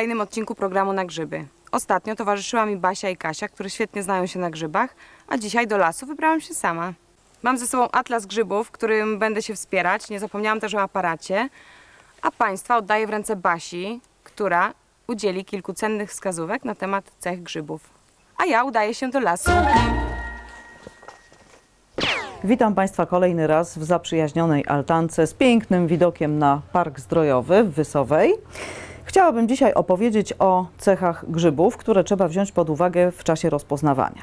kolejnym odcinku programu na grzyby. Ostatnio towarzyszyła mi Basia i Kasia, które świetnie znają się na grzybach, a dzisiaj do lasu wybrałam się sama. Mam ze sobą atlas grzybów, którym będę się wspierać. Nie zapomniałam też o aparacie. A Państwa oddaję w ręce Basi, która udzieli kilku cennych wskazówek na temat cech grzybów. A ja udaję się do lasu. Witam Państwa kolejny raz w zaprzyjaźnionej altance z pięknym widokiem na Park Zdrojowy w Wysowej. Chciałabym dzisiaj opowiedzieć o cechach grzybów, które trzeba wziąć pod uwagę w czasie rozpoznawania.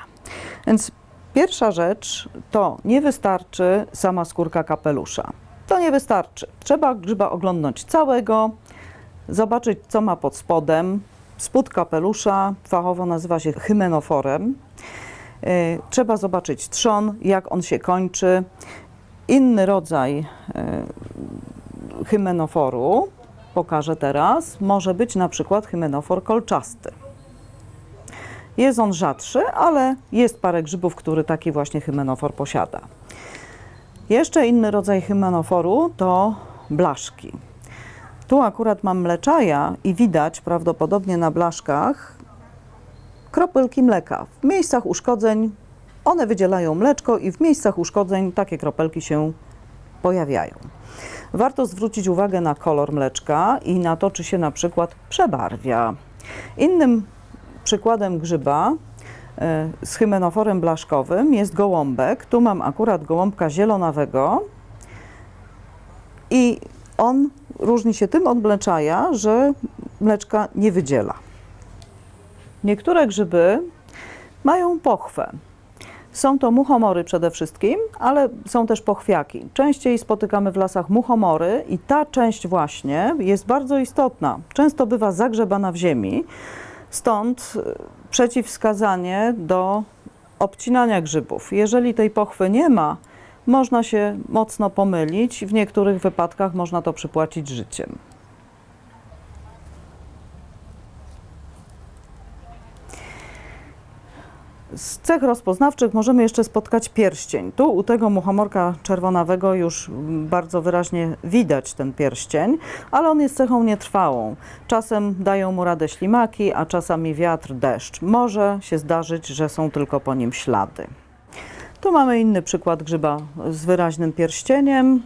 Więc pierwsza rzecz to nie wystarczy sama skórka kapelusza. To nie wystarczy. Trzeba grzyba oglądnąć całego, zobaczyć co ma pod spodem. Spód kapelusza fachowo nazywa się hymenoforem. Y, Trzeba zobaczyć trzon, jak on się kończy. Inny rodzaj y, hymenoforu, pokażę teraz, może być na przykład hymenofor kolczasty. Jest on rzadszy, ale jest parę grzybów, który taki właśnie hymenofor posiada. Jeszcze inny rodzaj hymenoforu to blaszki. Tu akurat mam mleczaja i widać prawdopodobnie na blaszkach kropelki mleka. W miejscach uszkodzeń one wydzielają mleczko i w miejscach uszkodzeń takie kropelki się pojawiają. Warto zwrócić uwagę na kolor mleczka i na to, czy się na przykład przebarwia. Innym przykładem grzyba e, z hymenoforem blaszkowym jest gołąbek. Tu mam akurat gołąbka zielonawego i on różni się tym od mleczaja, że mleczka nie wydziela. Niektóre grzyby mają pochwę. Są to muchomory przede wszystkim, ale są też pochwiaki. Częściej spotykamy w lasach muchomory i ta część właśnie jest bardzo istotna. Często bywa zagrzebana w ziemi, stąd y, przeciwwskazanie do obcinania grzybów. Jeżeli tej pochwy nie ma, można się mocno pomylić, w niektórych wypadkach można to przypłacić życiem. Z cech rozpoznawczych możemy jeszcze spotkać pierścień. Tu u tego muchomorka czerwonawego już bardzo wyraźnie widać ten pierścień, ale on jest cechą nietrwałą. Czasem dają mu radę ślimaki, a czasami wiatr, deszcz. Może się zdarzyć, że są tylko po nim ślady. Tu mamy inny przykład grzyba z wyraźnym pierścieniem.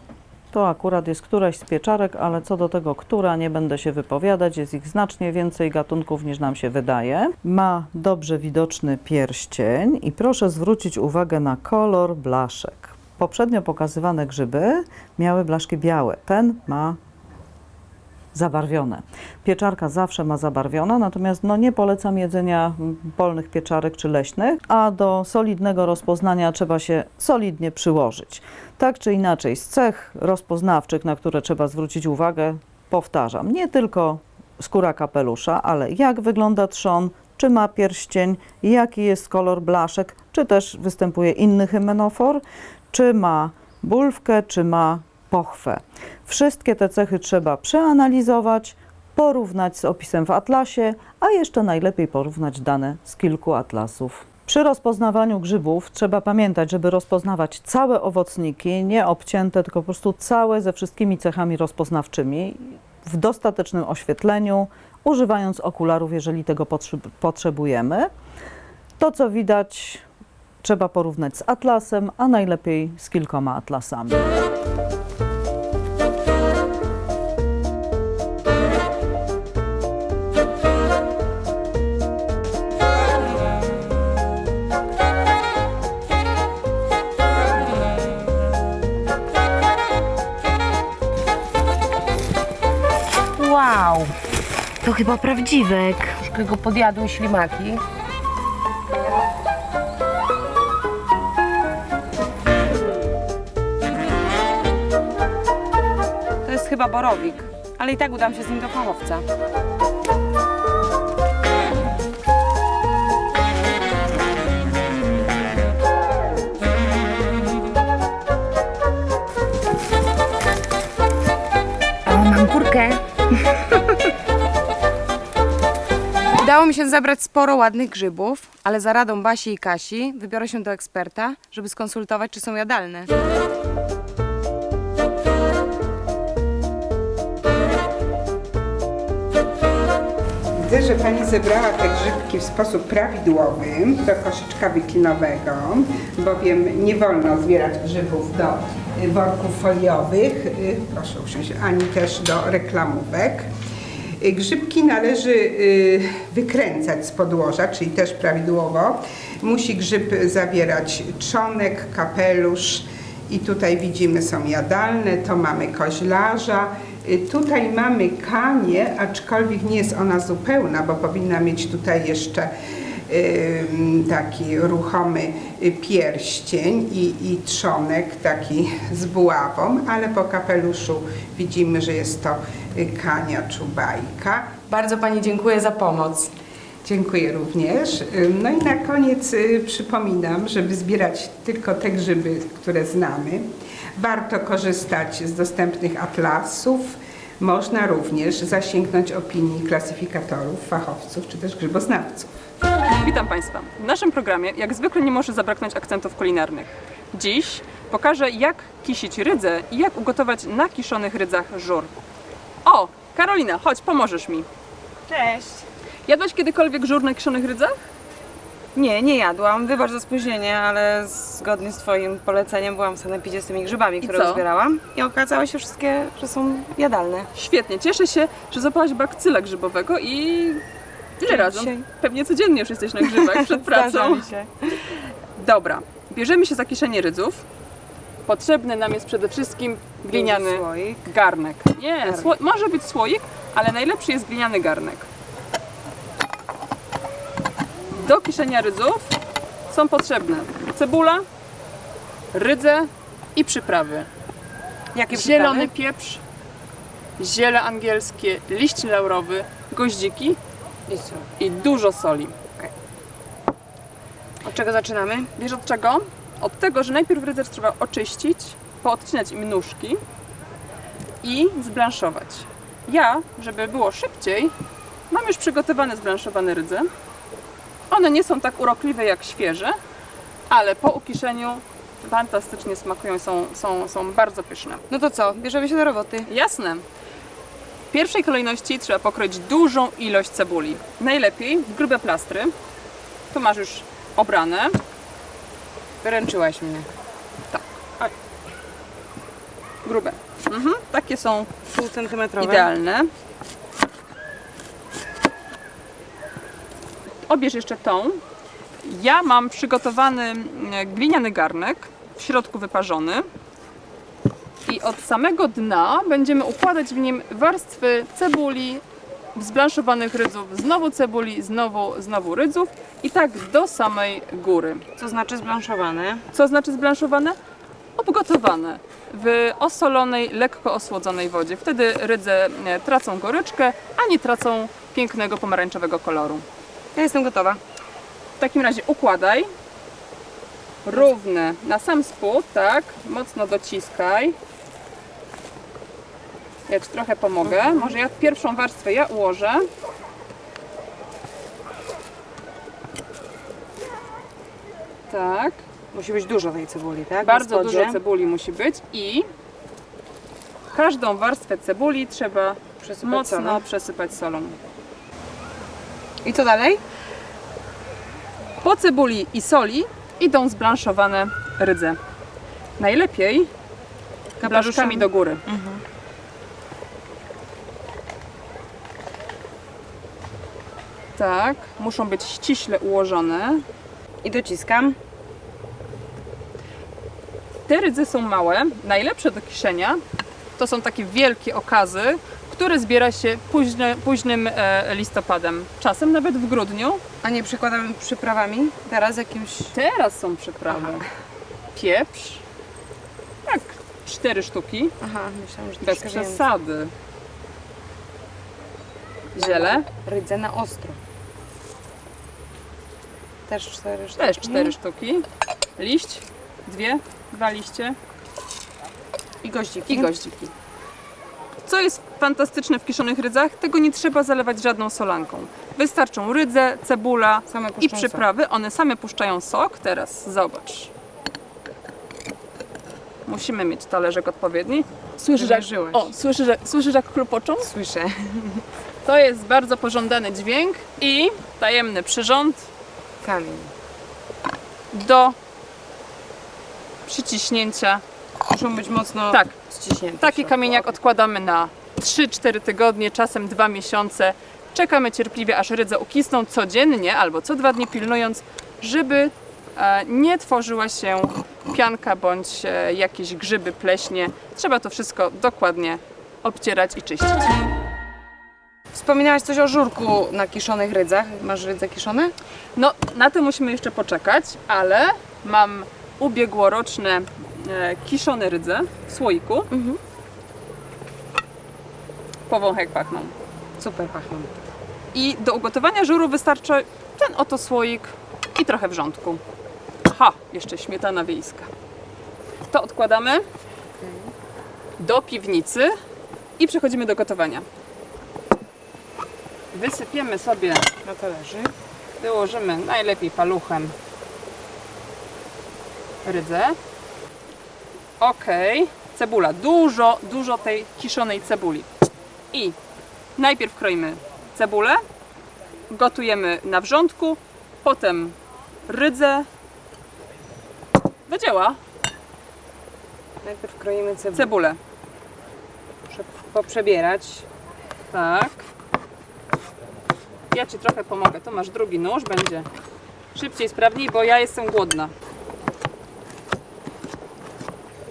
To akurat jest któraś z pieczarek, ale co do tego, która, nie będę się wypowiadać. Jest ich znacznie więcej gatunków niż nam się wydaje. Ma dobrze widoczny pierścień i proszę zwrócić uwagę na kolor blaszek. Poprzednio pokazywane grzyby miały blaszki białe. Ten ma zabarwione. Pieczarka zawsze ma zabarwiona, natomiast no, nie polecam jedzenia polnych pieczarek czy leśnych, a do solidnego rozpoznania trzeba się solidnie przyłożyć. Tak czy inaczej, z cech rozpoznawczych, na które trzeba zwrócić uwagę, powtarzam, nie tylko skóra kapelusza, ale jak wygląda trzon, czy ma pierścień, jaki jest kolor blaszek, czy też występuje inny hymenofor, czy ma bulwkę, czy ma pochwę. Wszystkie te cechy trzeba przeanalizować, porównać z opisem w atlasie, a jeszcze najlepiej porównać dane z kilku atlasów. Przy rozpoznawaniu grzybów trzeba pamiętać, żeby rozpoznawać całe owocniki, nie obcięte, tylko po prostu całe ze wszystkimi cechami rozpoznawczymi w dostatecznym oświetleniu, używając okularów, jeżeli tego potrze- potrzebujemy. To, co widać, trzeba porównać z atlasem, a najlepiej z kilkoma atlasami. Chyba prawdziwek. Troszkę go podjadły ślimaki. To jest chyba borowik, ale i tak udam się z nim do fachowca. Udało mi się zebrać sporo ładnych grzybów, ale za radą Basi i Kasi wybiorę się do eksperta, żeby skonsultować, czy są jadalne. Widzę, że Pani zebrała te grzybki w sposób prawidłowy do koszyczka wiklinowego, bowiem nie wolno zbierać grzybów do worków foliowych, y, proszę usiąść, ani też do reklamówek. Y, Grzybki należy y, wykręcać z podłoża, czyli też prawidłowo. Musi grzyb zawierać trzonek, kapelusz i tutaj widzimy są jadalne, to mamy koźlarza. Y, Tutaj mamy kanię, aczkolwiek nie jest ona zupełna, bo powinna mieć tutaj jeszcze taki ruchomy pierścień i, i trzonek taki z buławą, ale po kapeluszu widzimy, że jest to kania czubajka. Bardzo Pani dziękuję za pomoc. Dziękuję również. No i na koniec y, przypominam, żeby zbierać tylko te grzyby, które znamy. Warto korzystać z dostępnych atlasów. Można również zasięgnąć opinii klasyfikatorów, fachowców czy też grzyboznawców. Witam Państwa. W naszym programie jak zwykle nie może zabraknąć akcentów kulinarnych. Dziś pokażę jak kisić rydzę i jak ugotować na kiszonych rydzach żur. O, Karolina, chodź, pomożesz mi. Cześć. Jadłaś kiedykolwiek żur na kiszonych rydzach? Nie, nie jadłam. Wybacz za spóźnienie, ale zgodnie z Twoim poleceniem byłam w sanepidzie z tymi grzybami, które co? uzbierałam i okazało się wszystkie, że są jadalne. Świetnie, cieszę się, że złapałaś bakcyla grzybowego i... Ile razy? dzisiaj. Pewnie codziennie już jesteś na grzybach przed Zdarza pracą. mi się. Dobra, bierzemy się za kiszenie rydzów. Potrzebny nam jest przede wszystkim gliniany słoik. garnek. Nie, Garnek. sło- może być słoik, ale najlepszy jest gliniany garnek. Do kiszenia rydzów są potrzebne cebula, rydze i przyprawy. Jakie Zielony przyprawy? pieprz, ziele angielskie, liść laurowy, goździki I i dużo soli. Od czego zaczynamy? Wiesz od czego? Od tego, że najpierw rydze trzeba oczyścić, poodcinać im nóżki i zblanszować. Ja, żeby było szybciej, mam już przygotowane zblanszowane rydze. One nie są tak urokliwe jak świeże, ale po ukiszeniu fantastycznie smakują, są, są, są bardzo pyszne. No to co? Bierzemy się do roboty. Jasne. W pierwszej kolejności trzeba pokroić dużą ilość cebuli. Najlepiej w grube plastry. Tu masz już obrane. Wyręczyłaś mnie. Grube. Mhm, takie są Pół centymetrowe. idealne. Obierz jeszcze tą. Ja mam przygotowany mm, gliniany garnek, w środku wyparzony. I od samego dna będziemy układać w nim warstwy cebuli, zblanszowanych rydzów, znowu cebuli, znowu, znowu rydzów i tak do samej góry. Co znaczy zblanszowane? Co znaczy zblanszowane? Obgotowane w osolonej, lekko osłodzonej wodzie. Wtedy rydze e, tracą goryczkę, a nie tracą pięknego pomarańczowego koloru. Ja jestem gotowa. W takim razie układaj równe na sam spód, tak? Mocno dociskaj. Ja Ci trochę pomogę. Może ja pierwszą warstwę ja ułożę. Tak. Musi być dużo tej cebuli, tak? Bardzo spodzie. dużo cebuli musi być i każdą warstwę cebuli trzeba Przesypać mocno solą. przesypać solą. I co dalej? Po cebuli i soli idą zblanszowane rydze. Najlepiej blaszkami do góry. Tak, muszą być ściśle ułożone. I dociskam. Te rydze są małe, najlepsze do kiszenia to są takie wielkie okazy, które zbiera się późny, późnym e, listopadem, czasem nawet w grudniu. A nie przykładamy przyprawami? Teraz jakimś... Teraz są przyprawy. Pieprz, tak, cztery sztuki, Aha, myślałam, że bez przesady. Ziele, Rydze na ostro. Też cztery sztuki. też cztery sztuki. Liść, dwie, dwa liście I goździki. i goździki. Co jest fantastyczne w kiszonych rydzach? Tego nie trzeba zalewać żadną solanką. Wystarczą rydze, cebula Same i puszczą przyprawy. One same puszczają sok. Teraz zobacz. musimy mieć talerzek odpowiedni. Słyszysz, jak, o, słyszysz, jak- słyszysz jak? Słyszę. To jest bardzo pożądany dźwięk i tajemny przyrząd Kamień. do przyciśnięcia. Muszą być mocno Tak, ściśnięte. taki kamieniak odkładamy na 3-4 tygodnie, czasem 2 miesiące. Czekamy cierpliwie, aż rydze ukisną codziennie albo co dwa dni pilnując, żeby e, nie tworzyła się pianka bądź e, jakieś grzyby, pleśnie. Trzeba to wszystko dokładnie obcierać i czyścić. Wspominałaś coś o żurku na kiszonych rydzach. Masz rydze kiszone? No, na to musimy jeszcze poczekać, ale mam ubiegłoroczne e, kiszone rydze w słoiku. Mhm. Jak pachną. Super pachną. I do ugotowania żuru wystarczy ten oto słoik i trochę wrzątku. Aha, jeszcze śmietana wiejska. To odkładamy do piwnicy i przechodzimy do gotowania. Wysypiemy sobie, Na talerzy. wyłożymy najlepiej paluchem rydzę. Ok, cebula. Dużo, dużo tej kiszonej cebuli. I najpierw kroimy cebulę, gotujemy na wrzątku, potem rydzę. Do dzieła, Najpierw kroimy cebulę. cebulę. Muszę poprzebierać. Tak. Ja Ci trochę pomogę. Tu masz drugi nóż, będzie szybciej, sprawniej, bo ja jestem głodna.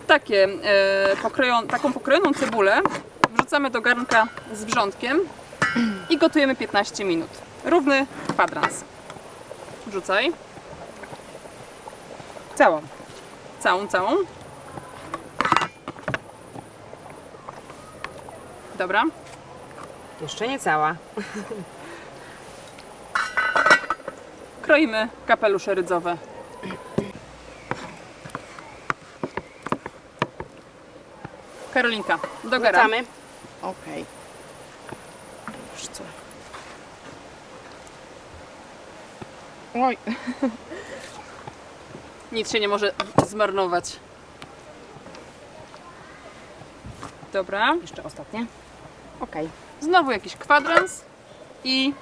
Takie, e, taką pokrojoną cebulę wrzucamy do garnka z wrzątkiem i gotujemy 15 minut. Równy kwadrans. Wrzucaj. Całą. Całą, całą. Dobra. Jeszcze nie cała. Kroimy kapelusze rydzowe. Karolinka, do gara. Wracamy. Okej. Już co? Oj. Nic się nie może zmarnować. Dobra. Jeszcze ostatnie. Okej. Znowu jakiś kwadrans i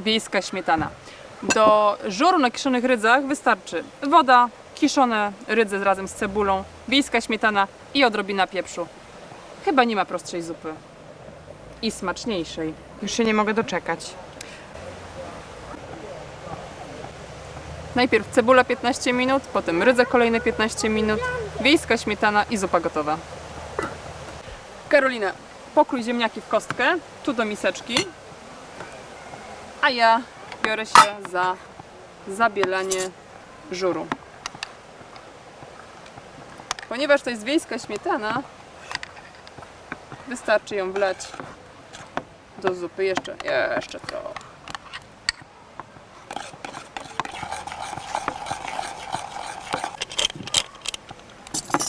wiejska śmietana. Do żuru na kiszonych rydzach wystarczy woda, kiszone rydze razem z cebulą, wiejska śmietana i odrobina pieprzu. Chyba nie ma prostszej zupy. I smaczniejszej. Już się nie mogę doczekać. Najpierw cebula 15 minut, potem rydze kolejne 15 minut, wiejska śmietana i zupa gotowa. Karolina, pokrój ziemniaki w kostkę, tu do miseczki, a ja biorę się za zabielanie żuru. Ponieważ to jest wiejska śmietana, wystarczy ją wlać do zupy jeszcze, jeszcze trochę.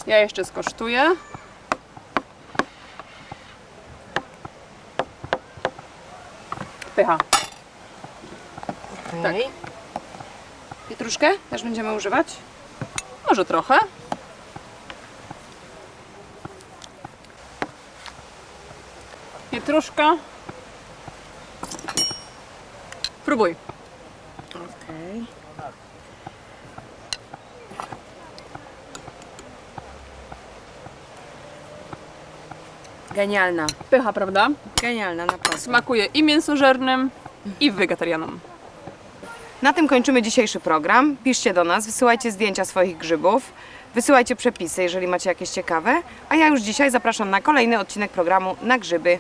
Ja jeszcze skosztuję. Pycha. Okej. Pietruszkę też będziemy używać? Może trochę. Pietruszka. Próbuj. Okej. Genialna. Pycha, prawda? Genialna, naprawdę. Smakuje i mięsożernym, i wegetarianom. Na tym kończymy dzisiejszy program. Piszcie do nas, wysyłajcie zdjęcia swoich grzybów, wysyłajcie przepisy, jeżeli macie jakieś ciekawe. A ja już dzisiaj zapraszam na kolejny odcinek programu Na Grzyby.